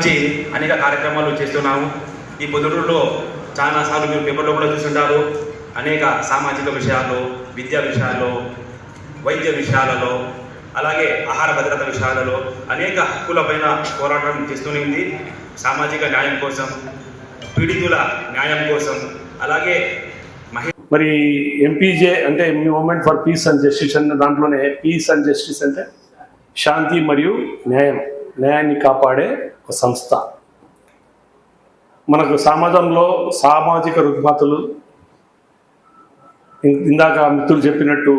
నుంచి అనేక కార్యక్రమాలు చేస్తున్నాము. ఈ పొద్దుటూరులో చాలా సార్లు మీరు పేపర్లో కూడా చూస్తుంటారు అనేక సామాజిక విషయాలు విద్యా విషయాల్లో వైద్య విషయాలలో అలాగే ఆహార భద్రత విషయాలలో అనేక హక్కులపైన పోరాటం చేస్తూనే ఉంది. సామాజిక న్యాయం కోసం పీడితుల న్యాయం కోసం అలాగే మహి మరి ఎంపీజే అంటే movement for peace and justice అన్న దాంట్లోనే పీస్ అండ్ జస్టిస్ అంటే శాంతి మరియు న్యాయం న్యాయాన్ని కాపాడే ఒక సంస్థ. మనకు సమాజంలో సామాజిక రుగ్మతులు ఇందాక మిత్రులు చెప్పినట్టు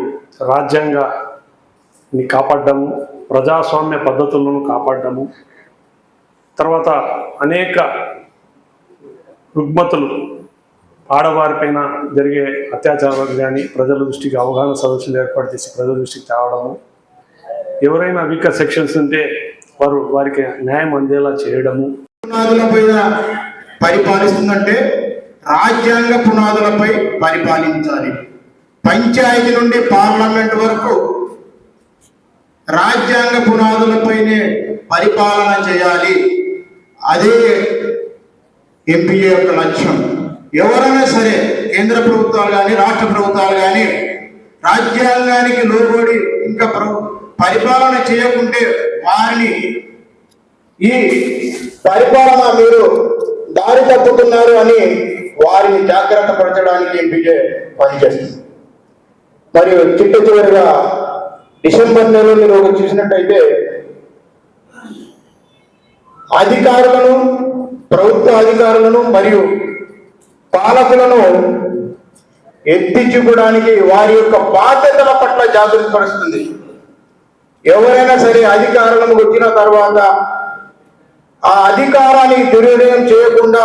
రాజ్యాంగాన్ని కాపాడము ప్రజాస్వామ్య పద్ధతులను కాపాడము తర్వాత అనేక రుగ్మతులు ఆడవారిపైన జరిగే అత్యాచారాలు కానీ ప్రజల దృష్టికి అవగాహన సదస్సులు ఏర్పాటు చేసి ప్రజల దృష్టికి తేవడము. ఎవరైనా వీకర్ సెక్షన్స్ ఉంటే వారు వారికి న్యాయం అందేలా చేయడము. పునాదులపైన పరిపాలిస్తుందంటే రాజ్యాంగ పునాదులపై పరిపాలించాలి. పంచాయతీ నుండి పార్లమెంట్ వరకు రాజ్యాంగ పునాదులపైనే పరిపాలన చేయాలి. అదే ఎంపీఏ యొక్క లక్ష్యం. ఎవరైనా సరే కేంద్ర ప్రభుత్వాలు కానీ రాష్ట్ర ప్రభుత్వాలు కానీ రాజ్యాంగానికి లోబడి ఇంకా ప్రభు పరిపాలన చేయకుంటే వారిని ఈ పరిపాలన మీరు దారి తప్పుతున్నారు అని వారిని జాగ్రత్త పరచడానికి ఎంపీజే పనిచేస్తుంది. మరియు చిట్ట చివరిగా డిసెంబర్ నెలలో మీరు ఒకటి చూసినట్టయితే అధికారులను ప్రభుత్వ అధికారులను మరియు పాలకులను ఎత్తి చూపడానికి వారి యొక్క బాధ్యతల పట్ల జాగృతి పరుస్తుంది. ఎవరైనా సరే అధికారులకు వచ్చిన తర్వాత ఆ అధికారాన్ని దుర్వినియోగం చేయకుండా